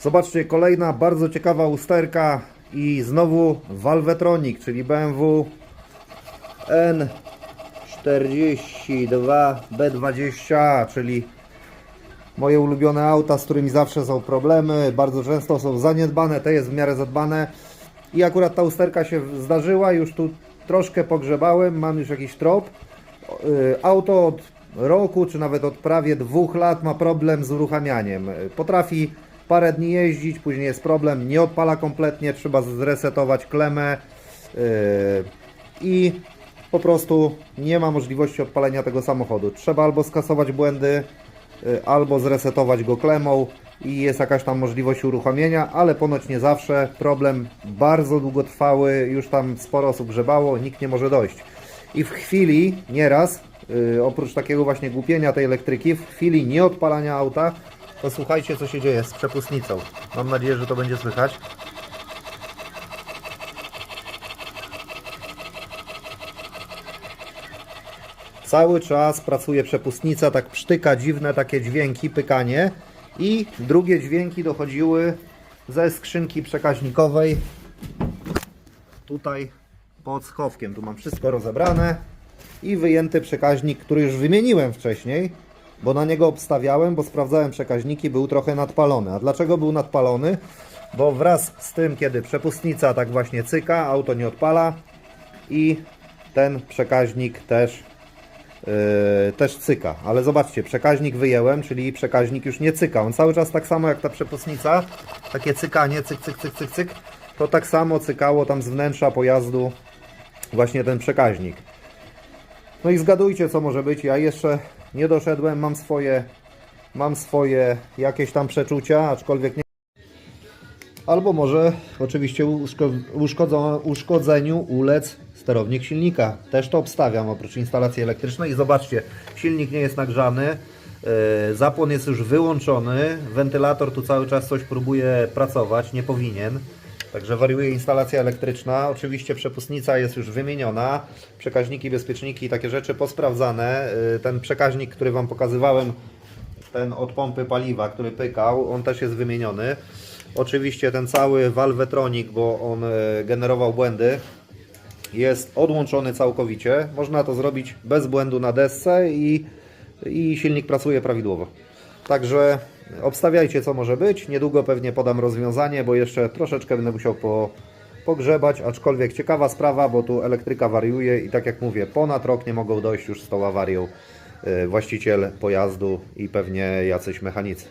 Zobaczcie, kolejna bardzo ciekawa usterka i znowu Valvetronic, czyli BMW N42B20, czyli moje ulubione auta, z którymi zawsze są problemy, bardzo często są zaniedbane, te jest w miarę zadbane i akurat ta usterka się zdarzyła, już tu troszkę pogrzebałem, mam już jakiś trop. Y, Auto od roku, czy nawet od prawie dwóch lat ma problem z uruchamianiem. Y, Potrafi parę dni jeździć, później jest problem, nie odpala kompletnie, trzeba zresetować klemę y, i po prostu nie ma możliwości odpalenia tego samochodu. Trzeba albo skasować błędy, y, albo zresetować go klemą i jest jakaś tam możliwość uruchomienia, ale ponoć nie zawsze. Problem bardzo długotrwały, już tam sporo osób grzebało, nikt nie może dojść. I w chwili, nieraz, y, oprócz takiego właśnie głupienia tej elektryki, w chwili nieodpalania auta, to słuchajcie co się dzieje z przepustnicą. Mam nadzieję, że to będzie słychać. Cały czas pracuje przepustnica, tak psztyka dziwne takie dźwięki, pykanie i drugie dźwięki dochodziły ze skrzynki przekaźnikowej tutaj pod schowkiem. Tu mam wszystko rozebrane i wyjęty przekaźnik, który już wymieniłem wcześniej, bo na niego obstawiałem, bo sprawdzałem przekaźniki, był trochę nadpalony. A dlaczego był nadpalony? Bo wraz z tym, kiedy przepustnica tak właśnie cyka, auto nie odpala i ten przekaźnik też Yy, też cyka, ale zobaczcie, przekaźnik wyjęłem, czyli przekaźnik już nie cyka. On cały czas tak samo jak ta przepustnica, takie cykanie, cyk, cyk, cyk, cyk, cyk, to tak samo cykało tam z wnętrza pojazdu właśnie ten przekaźnik. No i zgadujcie co może być, ja jeszcze nie doszedłem, mam swoje, mam swoje jakieś tam przeczucia, aczkolwiek nie Albo może oczywiście uszko- uszkodzo- uszkodzeniu ulec sterownik silnika. Też to obstawiam oprócz instalacji elektrycznej. I zobaczcie, silnik nie jest nagrzany, yy, zapłon jest już wyłączony, wentylator tu cały czas coś próbuje pracować, nie powinien. Także wariuje instalacja elektryczna. Oczywiście przepustnica jest już wymieniona, przekaźniki, bezpieczniki i takie rzeczy posprawdzane. Yy, Ten przekaźnik, który Wam pokazywałem, ten od pompy paliwa, który pykał, on też jest wymieniony. Oczywiście ten cały Valvetronic, bo on e, generował błędy, jest odłączony całkowicie. Można to zrobić bez błędu na desce i, i silnik pracuje prawidłowo. Także obstawiajcie co może być. Niedługo pewnie podam rozwiązanie, bo jeszcze troszeczkę będę musiał po, pogrzebać, aczkolwiek ciekawa sprawa, bo tu elektryka wariuje i tak jak mówię, ponad rok nie mogą dojść już z tą awarią e, właściciel pojazdu i pewnie jacyś mechanicy.